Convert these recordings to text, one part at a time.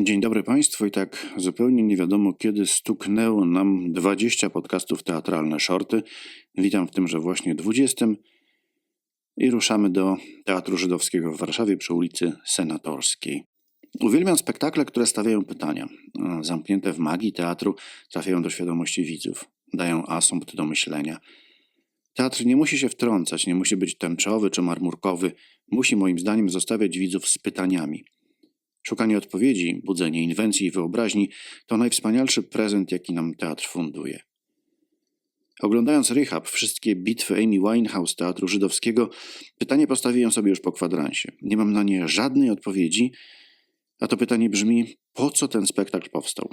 Dzień dobry Państwu i tak zupełnie nie wiadomo kiedy stuknęło nam 20 podcastów teatralne shorty. Witam w tymże właśnie 20 i ruszamy do Teatru Żydowskiego w Warszawie przy ulicy Senatorskiej. Uwielbiam spektakle, które stawiają pytania. Zamknięte w magii teatru trafiają do świadomości widzów, dają asumpt do myślenia. Teatr nie musi się wtrącać, nie musi być tęczowy czy marmurkowy, musi moim zdaniem zostawiać widzów z pytaniami – Szukanie odpowiedzi, budzenie inwencji i wyobraźni to najwspanialszy prezent, jaki nam teatr funduje. Oglądając Rychab, wszystkie bitwy Amy Winehouse teatru żydowskiego, pytanie postawiłem sobie już po kwadransie. Nie mam na nie żadnej odpowiedzi, a to pytanie brzmi: po co ten spektakl powstał?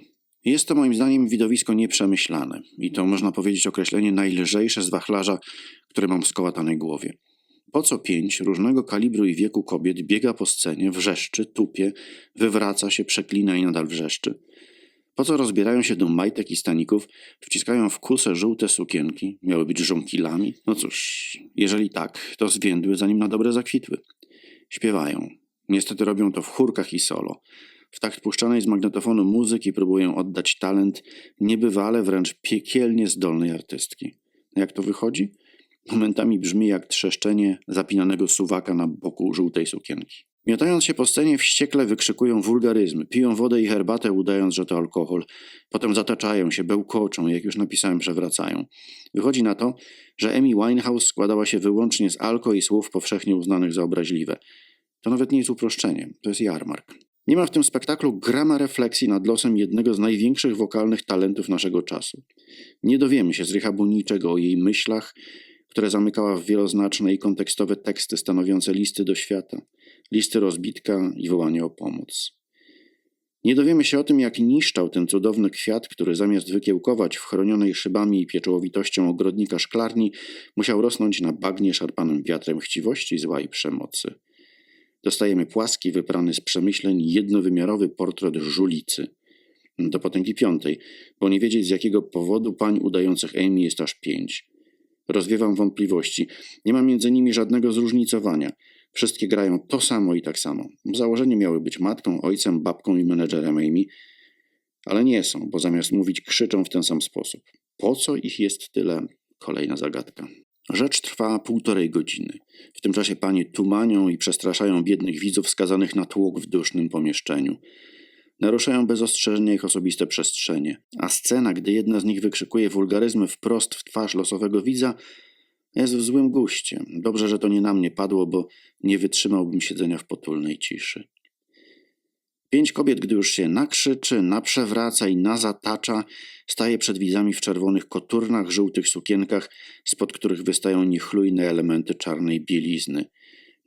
Jest to moim zdaniem widowisko nieprzemyślane i to można powiedzieć określenie najlżejsze z wachlarza, które mam w skołatanej głowie. Po co pięć różnego kalibru i wieku kobiet biega po scenie, wrzeszczy, tupie, wywraca się, przeklina i nadal wrzeszczy? Po co rozbierają się do majtek i staników, wciskają w kusę żółte sukienki, miały być żonkilami? No cóż, jeżeli tak, to zwiędły zanim na dobre zakwitły. Śpiewają. Niestety robią to w chórkach i solo. W takt puszczanej z magnetofonu muzyki próbują oddać talent niebywale, wręcz piekielnie zdolnej artystki. Jak to wychodzi? Momentami brzmi jak trzeszczenie zapinanego suwaka na boku żółtej sukienki. Miotając się po scenie, wściekle wykrzykują wulgaryzmy, piją wodę i herbatę, udając, że to alkohol. Potem zataczają się, bełkoczą, jak już napisałem, przewracają. Wychodzi na to, że Amy Winehouse składała się wyłącznie z alko i słów powszechnie uznanych za obraźliwe. To nawet nie jest uproszczenie, to jest jarmark. Nie ma w tym spektaklu grama refleksji nad losem jednego z największych wokalnych talentów naszego czasu. Nie dowiemy się z Rychabu niczego o jej myślach, które zamykała w wieloznaczne i kontekstowe teksty stanowiące listy do świata, listy rozbitka i wołanie o pomoc. Nie dowiemy się o tym, jak niszczał ten cudowny kwiat, który zamiast wykiełkować w chronionej szybami i pieczołowitością ogrodnika szklarni, musiał rosnąć na bagnie szarpanym wiatrem chciwości, zła i przemocy. Dostajemy płaski, wyprany z przemyśleń, jednowymiarowy portret żulicy. Do potęgi piątej, bo nie wiedzieć z jakiego powodu pań udających Amy jest aż pięć. Rozwiewam wątpliwości. Nie ma między nimi żadnego zróżnicowania. Wszystkie grają to samo i tak samo. W założeniu miały być matką, ojcem, babką i menedżerem Amy, ale nie są, bo zamiast mówić krzyczą w ten sam sposób. Po co ich jest tyle? Kolejna zagadka. Rzecz trwa półtorej godziny. W tym czasie panie tumanią i przestraszają biednych widzów skazanych na tłok w dusznym pomieszczeniu. Naruszają bez ostrzeżenia ich osobiste przestrzenie, a scena, gdy jedna z nich wykrzykuje wulgaryzmy wprost w twarz losowego widza, jest w złym guście. Dobrze, że to nie na mnie padło, bo nie wytrzymałbym siedzenia w potulnej ciszy. Pięć kobiet, gdy już się nakrzyczy, naprzewraca i nazatacza, staje przed widzami w czerwonych koturnach, żółtych sukienkach, spod których wystają niechlujne elementy czarnej bielizny.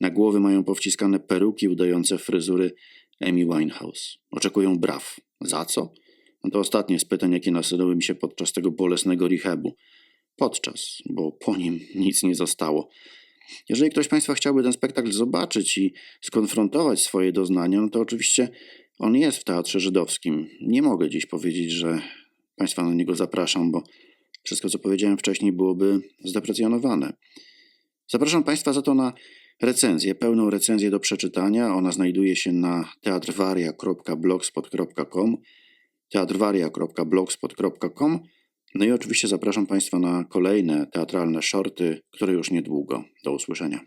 Na głowy mają powciskane peruki udające fryzury Amy Winehouse. Oczekują braw. Za co? No to ostatnie z pytań, jakie nasunęły mi się podczas tego bolesnego rehabu. Podczas, bo po nim nic nie zostało. Jeżeli ktoś Państwa chciałby ten spektakl zobaczyć i skonfrontować swoje doznania, no to oczywiście on jest w Teatrze Żydowskim. Nie mogę dziś powiedzieć, że Państwa na niego zapraszam, bo wszystko, co powiedziałem wcześniej, byłoby zdeprecjonowane. Zapraszam Państwa za to na recenzję, pełną recenzję do przeczytania. Ona znajduje się na teatrwaria.blogspot.com teatrwaria.blogspot.com No i oczywiście zapraszam Państwa na kolejne teatralne shorty, które już niedługo. Do usłyszenia.